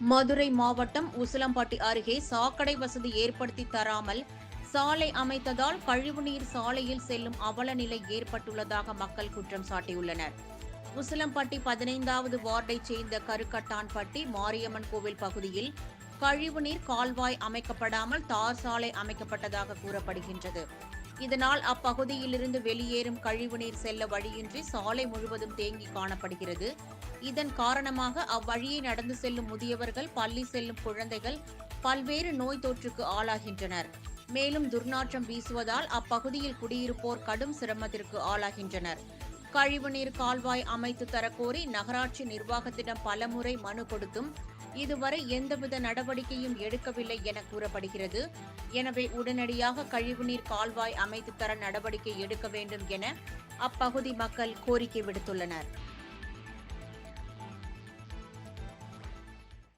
மதுரை மாவட்டம் உசிலம்பட்டி அருகே சாக்கடை வசதி ஏற்படுத்தி தராமல் சாலை அமைத்ததால் கழிவுநீர் சாலையில் செல்லும் அவல நிலை ஏற்பட்டுள்ளதாக மக்கள் குற்றம் சாட்டியுள்ளனர். உசிலம்பட்டி பதினைந்தாவது வார்டைச் சேர்ந்த கருக்கட்டான்பட்டி மாரியம்மன் கோவில் பகுதியில் கழிவுநீர் கால்வாய் அமைக்கப்படாமல் தார் சாலை அமைக்கப்பட்டதாக கூறப்படுகின்றது. இதனால் அப்பகுதியிலிருந்து வெளியேறும் கழிவுநீர் செல்ல வழியின்றி சாலை முழுவதும் தேங்கி காணப்படுகிறது. இதன் காரணமாக அவ்வழியை நடந்து செல்லும் முதியவர்கள் பள்ளி செல்லும் குழந்தைகள் பல்வேறு நோய் தொற்றுக்கு ஆளாகின்றனர். மேலும் துர்நாற்றம் வீசுவதால் அப்பகுதியில் குடியிருப்போர் கடும் சிரமத்திற்கு ஆளாகின்றனர். கழிவுநீர் கால்வாய் அமைத்து தரக்கோரி நகராட்சி நிர்வாகத்திடம் பலமுறை மனு கொடுத்தும் இதுவரை எந்தவித நடவடிக்கையும் எடுக்கவில்லை என கூறப்படுகிறது. எனவே உடனடியாக கழிவுநீர் கால்வாய் அமைத்து தர நடவடிக்கை எடுக்க வேண்டும் என அப்பகுதி மக்கள் கோரிக்கை விடுத்துள்ளனர்.